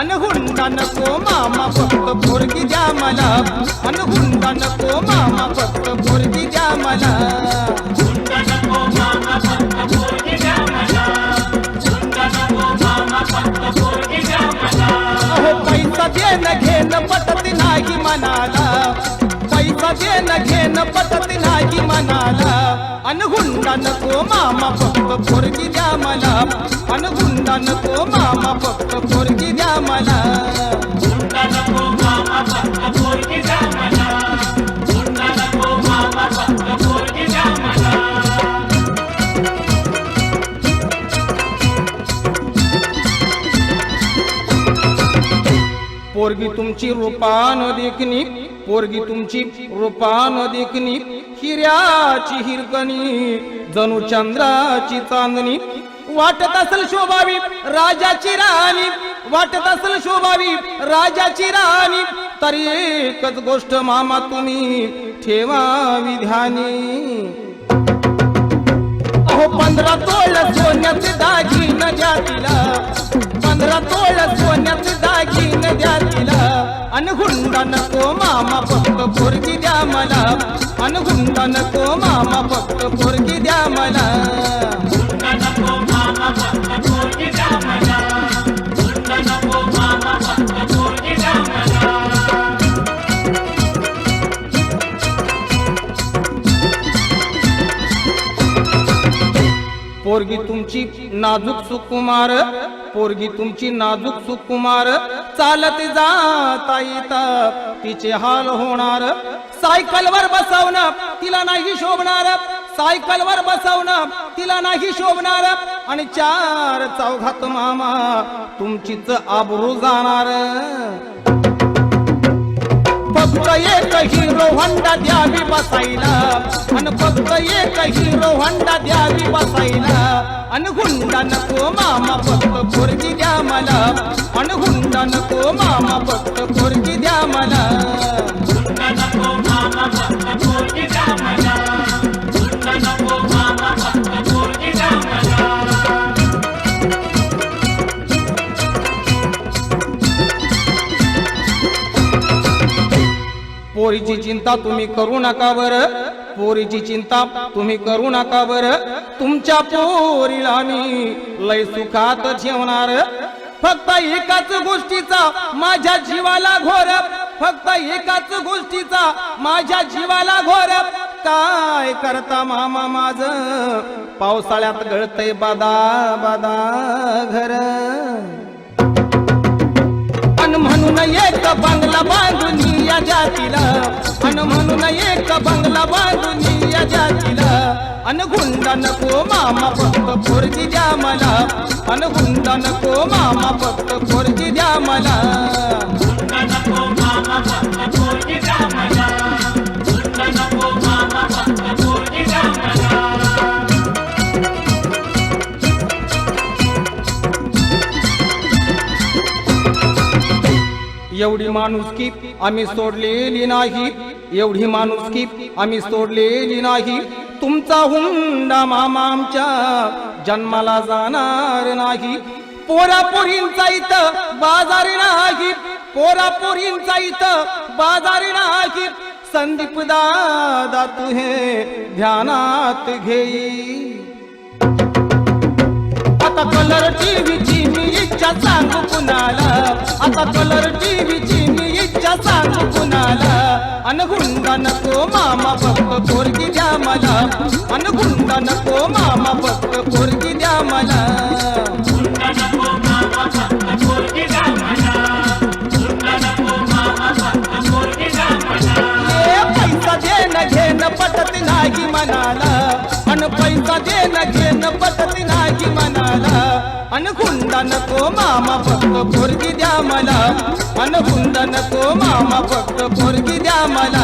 नको मामा फक्त पोरगी द्या मला अनहुंडा नको मामा फक्त पोरगी द्या मला अहो पैसा देणं घेणं पटत नाही मनाला पैसा देणं घेणं पटत नाही मनाला अनहुंडा नको मामा फक्त पोरगी द्या मला अनहुंडा नको मामा फक्त पोरगी द्या मला पोरगी तुमची रूपान देखणी पोरगी तुमची रूपान देखणी हिऱ्याची हिरकणी जणू चंद्राची चांदणी. वाटत असेल शोभावी राजाची राणी. वाटत असल शोभावी राजाची राणी तरी एकच गोष्ट मामा तुम्ही ठेवा विधानी अहो पंधरा तोळ सोन्याचे दागिन द्या तिला. पंधरा तोळ सोन्याचे दागिन द्या तिला. अनगुंडा नको मामा फक्त पोरगी द्या मला. अनगुंडा नको मामा फक्त पोरगी द्या मला. पोरगी तुमची नाजूक सुकुमार पोरगी तुमची नाजूक सुकुमार. चालत जाता येता तिचे हाल होणार. सायकलवर बसवणं तिला नाही शोभणार. सायकलवर बसवणं तिला नाही शोभणार. आणि चार चौघात मामा तुमचीच आबरू जाणार. फक्त एक हिरो होंडा द्यावी बसायला आणि फक्त एक हिरो होंडा द्यावी बसायला आणि हुंडा नको मामा फक्त पोरगी द्या मला. आणि हुंडा नको मामा फक्त पोरगी द्या मला. पोरीची चिंता तुम्ही करू नका बर. पोरीची चिंता तुम्ही करू नका बर. तुमच्या पोरीला मी लय सुखात ठेवणार. फक्त एकाच गोष्टीचा माझ्या जीवाला घोर. फक्त एकाच गोष्टीचा माझ्या जीवाला घोर. काय करता मामा माझ? पावसाळ्यात गळतय बादा बादा घर. म्हणून एक बंगला बांधून या जातीला. अन म्हणून एक बंगला बांधून या जातीला. अन गुंडा नको मामा फक्त फोरजी द्या मला. अन गुंडा नको मामा फक्त फोरजी द्या मला. एवढी माणुसकी आम्ही सोडलेली नाही. एवढी माणुसकी आम्ही सोडलेली नाही. तुमचा हुंडा मामा आमच्या जन्माला जाणार नाही. पोरापोरींचा इथं बाजारी नाही. पोरापोरींचा इथं बाजारी नाही. संदीप दादा तू हे ध्यानात घेई. आता कलर टीव्हीची मी इच्छा सांगू कुणाला? आता कलर टीव्हीची मी इच्छा सांगू कुणाला? अनगुंडा नको मामा फक्त पोरगी द्या मला. अनगुंडा नको मामा फक्त पोरगी द्या मला. पैसा देणं घेणं पटत नाही मनाला अन पैसा देणं घेणं पटत अन नको मामा फक्त पोरगी द्या मला. अन नको मामा फक्त पोरगी द्या मला.